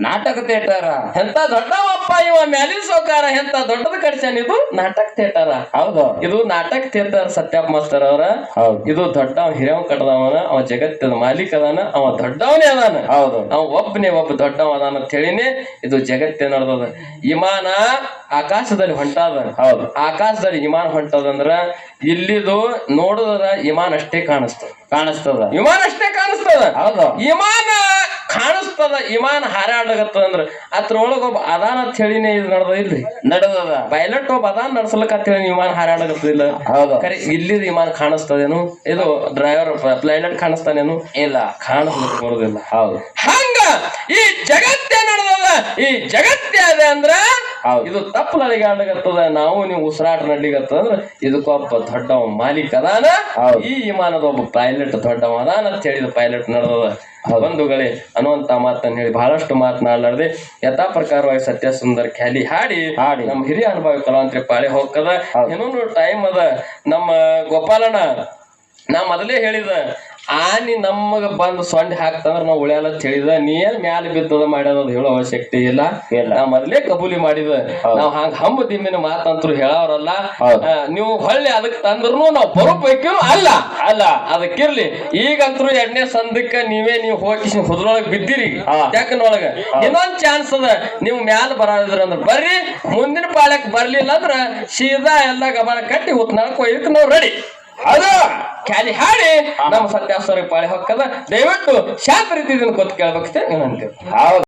ನಾಟಕ ಥಿಯೇಟರ್. ಎಂತ ದೊಡ್ಡವಪ್ಪ ಇವ ಮ್ಯಾಲಿನ ಸೌಕಾರ ಎಂತ ದೊಡ್ಡದ ಕಡಿಸನ್ ಇದು? ನಾಟಕ ಥಿಯೇಟರ್. ಹೌದು. ಇದು ನಾಟಕ ಥಿಯೇಟರ್ ಸತ್ಯಪ್ಪ ಮಾಸ್ಟರ್ ಅವರ. ಹೌದು. ಇದು ದೊಡ್ಡವ ಹಿರಿಯವ ಕಟ್ಟದವನ ಅವ ಜಗತ್ತಿನ ಮಾಲೀಕ ಅದಾನ ಅವ ದೊಡ್ಡವನೇ ಅದಾನ. ಹೌದು. ಅವ ಒಬ್ಬನೇ ಒಬ್ಬ ದೊಡ್ಡವ ಅದಾನ ಅಂತ ಹೇಳಿನಿ ಇದು ಜಗತ್ತೇ ನಡೆದದ. ವಿಮಾನ ಆಕಾಶದಲ್ಲಿ ಹೊಂಟಾದ. ಹೌದು. ಆಕಾಶದಲ್ಲಿ ವಿಮಾನ ಹೊಂಟದಂದ್ರ ಇಲ್ಲಿದು ನೋಡುದ್ರ ವಿಮಾನ ಅಷ್ಟೇ ಕಾಣಿಸ್ತದ. ಕಾಣಿಸ್ತದ. ವಿಮಾನ ಅಷ್ಟೇ ಕಾಣಿಸ್ತದ. ಹೌದು. ವಿಮಾನ ಕಾಣಿಸ್ತದ ವಿಮಾನ ಹಾರಾಡಗತ್ತದ ಅಂದ್ರ ಅದ್ರೊಳಗ ಒಬ್ಬ ಅದಾನ ಅಂತ ಹೇಳಿನೇ ಇದು ನಡೆದ ಇಲ್ರಿ? ನಡೆದದ. ಪೈಲಟ್ ಒಬ್ಬ ಅದಾನ ನಡ್ಸಲಕ್ಕ ಅಂತ ಹೇಳಿ ವಿಮಾನ ಹಾರಾಡಕತ್ತಿಲ್ಲ ಹೌದು. ಖರೆ ಇಲ್ಲಿ ವಿಮಾನ ಕಾಣಿಸ್ತದೇನು? ಇದು ಡ್ರೈವರ್ ಪೈಲಟ್ ಕಾಣಿಸ್ತಾನೇನು? ಇಲ್ಲ. ಕಾಣಿಸ್ಲಿಕ್ಕೆ ಬರೋದಿಲ್ಲ. ಹೌದು. ಹಂಗ ಈ ಜಗತ್ತೇ ನಡೆದದ. ಈ ಜಗತ್ತೇ ಅದ ಅಂದ್ರ ಇದು ತಪ್ಪು ನಡಿಗಾಡ್ಲಿಕತ್ತದ ನಾವು ನೀವು ಉಸಿರಾಟ ನಡ್ಲಿಕತ್ತದ ಅಂದ್ರ ಇದಕ್ಕೊಬ್ಬ ದೊಡ್ಡವ ಮಾಲೀಕ ಅದಾನ. ಈ ವಿಮಾನದ ಒಬ್ಬ ಪೈಲಟ್ ದೊಡ್ಡವ ಅದಾನ ಅಂತ ಹೇಳಿದ ಪೈಲಟ್ ನಡೆದದ. ಬಂಧುಗಳೇ ಅನ್ನುವಂತ ಮಾತನ್ನ ಹೇಳಿ ಬಹಳಷ್ಟು ಮಾತನಾಡಲಾರದೆ ಯಥಾ ಪ್ರಕಾರವಾಗಿ ಸತ್ಯ ಸುಂದರ ಖ್ಯಾಲಿ ಹಾಡಿ ಹಾಡಿ. ನಮ್ಮ ಹಿರಿಯ ಅನುಭವಿ ಕಲಾವಂತರಿ ಪಾಳೆ ಹೋಗ್ತದ ಏನೋ ಇನ್ನೊಂದು ಟೈಮ್ ಅದ ನಮ್ಮ ಗೋಪಾಲಣ್ಣ ನಾ ಮೊದಲೇ ಹೇಳಿದ ಆನಿ ನಮಗ ಬಂದು ಸೊಂಡಿ ಹಾಕ್ತಂದ್ರ ನಾವು ಉಳಿಯಲ್ಲ ಅಂತ ಹೇಳಿದ ನೀ ಏನ್ ಮ್ಯಾಲ ಬಿದ್ದದ ಮಾಡ್ಯದ ಅದು ಹೇಳೋ ಅವಶ್ಯಕತೆ ಇಲ್ಲ. ನಾ ಮೊದಲೇ ಕಬೂಲಿ ಮಾಡಿದ. ನಾವ್ ಹಂಗ ಹಂಬ ದಿಮ್ಮಿನ ಮಾತಂತ್ರು ಹೇಳೋರಲ್ಲ. ಹೌದು. ನೀವು ಹೊಳ್ಳಿ ಅದಕ್ ತಂದ್ರು ನಾವು ಬರೋ ಪೈಕಿನೂ ಅಲ್ಲ. ಅಲ್ಲ. ಅದಕ್ಕಿರ್ಲಿ ಈಗಂತ್ರು ಎರಡನೇ ಸಂದಕ್ಕ ನೀವೇ ನೀವು ಹೋಗಿ ಹುದ್ರೊಳಗ್ ಬಿದ್ದಿರಿ. ಯಾಕನೊಳಗ ಇನ್ನೊಂದ್ ಚಾನ್ಸ್ ಅದ ನೀವ್ ಮ್ಯಾಲ ಬರಾದ್ರ ಅಂದ್ರ ಬರ್ರಿ ಮುಂದಿನ ಪಾಳ್ಯಕ್ ಬರ್ಲಿಲ್ಲ ಅಂದ್ರ ಸೀದಾ ಎಲ್ಲ ಗಮನ ಕಟ್ಟಿ ಹುತ್ನಾಳಕ್ ಒಯ್ಯಕ್ ನಾವ್ ರೆಡಿ ಅದು ಖ್ಯಾಲಿ ಹಾಡಿ ನಮ್ಮ ಸತ್ಯಾಸ್ವರಿಗೆ ಪಾಳಿ ಹೊಕ್ಕದ. ದಯವಿಟ್ಟು ಶಾಂತ ರೀತಿ ಕೊತ್ತು ಕೇಳ್ಬೇಕಷ್ಟೇ ನೀವು ಅಂತೀವಿ. ಹೌದು.